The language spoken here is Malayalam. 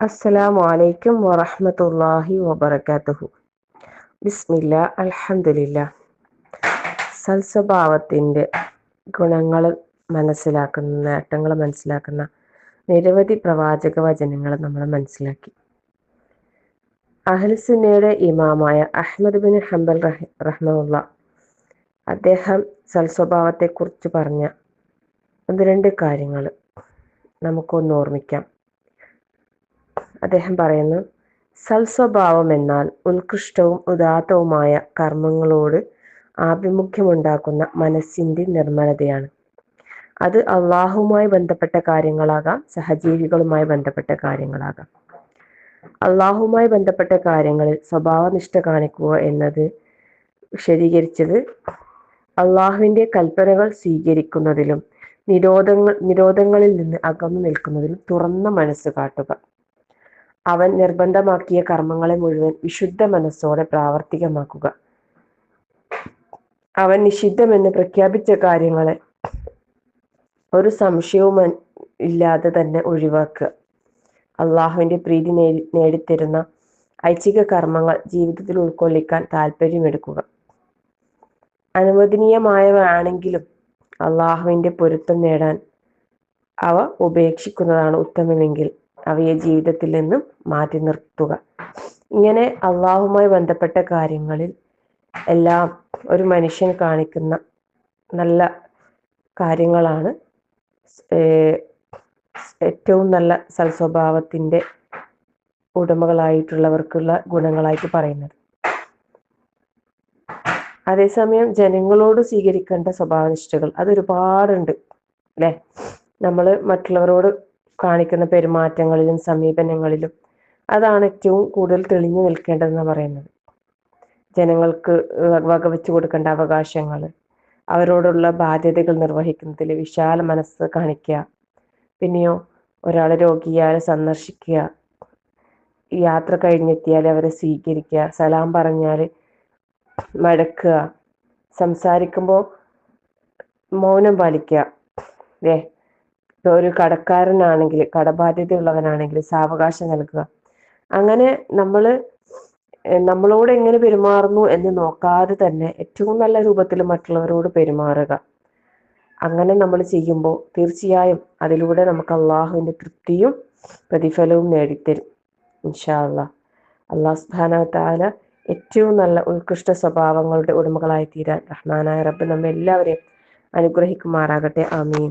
അസ്സലാമു അലൈക്കും വറഹ്മത്തുള്ളാഹി വബറകാതുഹു. ബിസ്മില്ല അൽഹംദുലില്ല. സൽസ്വഭാവത്തിന്റെ ഗുണങ്ങൾ മനസ്സിലാക്കുന്ന നേട്ടങ്ങൾ മനസ്സിലാക്കുന്ന നിരവധി പ്രവാചക വചനങ്ങൾ നമ്മൾ മനസ്സിലാക്കി. അഹ്ലുസുന്നയുടെ ഇമാമായ അഹ്മദ് ബിൻ ഹംബൽ റഹ് റഹ്മുള്ള അദ്ദേഹം സൽസ്വഭാവത്തെക്കുറിച്ച് പറഞ്ഞ ഒന്ന് രണ്ട് കാര്യങ്ങൾ നമുക്കൊന്ന് ഓർമ്മിക്കാം. അദ്ദേഹം പറയുന്നു സൽസ്വഭാവം എന്നാൽ ഉത്കൃഷ്ടവും ഉദാത്തവുമായ കർമ്മങ്ങളോട് ആഭിമുഖ്യമുണ്ടാക്കുന്ന മനസ്സിന്റെ നിർമ്മലതയാണ്. അത് അള്ളാഹുവുമായി ബന്ധപ്പെട്ട കാര്യങ്ങളാകാം സഹജീവികളുമായി ബന്ധപ്പെട്ട കാര്യങ്ങളാകാം. അള്ളാഹുവുമായി ബന്ധപ്പെട്ട കാര്യങ്ങളിൽ സ്വഭാവനിഷ്ഠ കാണിക്കുക എന്നത് വിശദീകരിച്ചത് അള്ളാഹുവിന്റെ കൽപ്പനകൾ സ്വീകരിക്കുന്നതിലും നിരോധങ്ങൾ നിരോധങ്ങളിൽ നിന്ന് അകന്നു നിൽക്കുന്നതിൽ തുറന്ന മനസ്സ് കാട്ടുക. അവൻ നിർബന്ധമാക്കിയ കർമ്മങ്ങളെ മുഴുവൻ വിശുദ്ധ മനസ്സോടെ പ്രാവർത്തികമാക്കുക. അവൻ നിഷിദ്ധമെന്ന് പ്രഖ്യാപിച്ച കാര്യങ്ങളെ ഒരു സംശയവും ഇല്ലാതെ തന്നെ ഒഴിവാക്കുക. അള്ളാഹുവിന്റെ പ്രീതി നേടി നേടിത്തരുന്ന ഐച്ഛിക കർമ്മങ്ങൾ ജീവിതത്തിൽ ഉൾക്കൊള്ളിക്കാൻ താല്പര്യമെടുക്കുക അനുവദനീയമായവയാണെങ്കിലും അള്ളാഹുവിന്റെ പൊരുത്തം നേടാൻ അവ ഉപേക്ഷിക്കുന്നതാണ് ഉത്തമമെങ്കിൽ അവയെ ജീവിതത്തിൽ നിന്നും മാറ്റി നിർത്തുക. ഇങ്ങനെ അള്ളാഹുമായി ബന്ധപ്പെട്ട കാര്യങ്ങളിൽ എല്ലാം ഒരു മനുഷ്യൻ കാണിക്കുന്ന നല്ല കാര്യങ്ങളാണ്. ഏറ്റവും നല്ല സൽസ്വഭാവത്തിന്റെ ഉടമകളായിട്ടുള്ളവർക്കുള്ള ഗുണങ്ങളായിട്ട് പറയുന്നത്. അതേസമയം ജനങ്ങളോട് സ്വീകരിക്കേണ്ട സ്വഭാവനിഷ്ഠകൾ അതൊരുപാടുണ്ട് അല്ലെ? നമ്മൾ മറ്റുള്ളവരോട് കാണിക്കുന്ന പെരുമാറ്റങ്ങളിലും സമീപനങ്ങളിലും അതാണ് ഏറ്റവും കൂടുതൽ തെളിഞ്ഞു നിൽക്കേണ്ടതെന്ന് പറയുന്നത്. ജനങ്ങൾക്ക് വകവെച്ചു കൊടുക്കേണ്ട അവകാശങ്ങൾ അവരോടുള്ള ബാധ്യതകൾ നിർവഹിക്കുന്നതിൽ വിശാല മനസ്സ് കാണിക്കുക പിന്നെയോ ഒരാളെ രോഗിയാലെ സന്ദർശിക്കുക യാത്ര കഴിഞ്ഞെത്തിയാൽ അവരെ സ്വീകരിക്കുക സലാം പറഞ്ഞാൽ മടക്കുക. സംസാരിക്കുമ്പോൾ മൗനം പാലിക്കുക. ഏ ഒരു കടക്കാരനാണെങ്കിൽ കടബാധ്യതയുള്ളവനാണെങ്കിൽ സാവകാശം നൽകുക. അങ്ങനെ നമ്മൾ നമ്മളോട് എങ്ങനെ പെരുമാറുന്നു എന്ന് നോക്കാതെ തന്നെ ഏറ്റവും നല്ല രൂപത്തിൽ മറ്റുള്ളവരോട് പെരുമാറുക. അങ്ങനെ നമ്മൾ ചെയ്യുമ്പോൾ തീർച്ചയായും അതിലൂടെ നമുക്ക് അള്ളാഹുവിന്റെ തൃപ്തിയും പ്രതിഫലവും നേടിത്തരും. ഇൻഷാ അള്ളാ. അള്ളാഹ് സുബാന ഏറ്റവും നല്ല ഉത്കൃഷ്ട സ്വഭാവങ്ങളുടെ ഉടമകളായി തീരാൻ റഹ്മാനായ റബ്ബ് നമ്മെ എല്ലാവരെയും അനുഗ്രഹിക്കുമാറാകട്ടെ. ആമീൻ.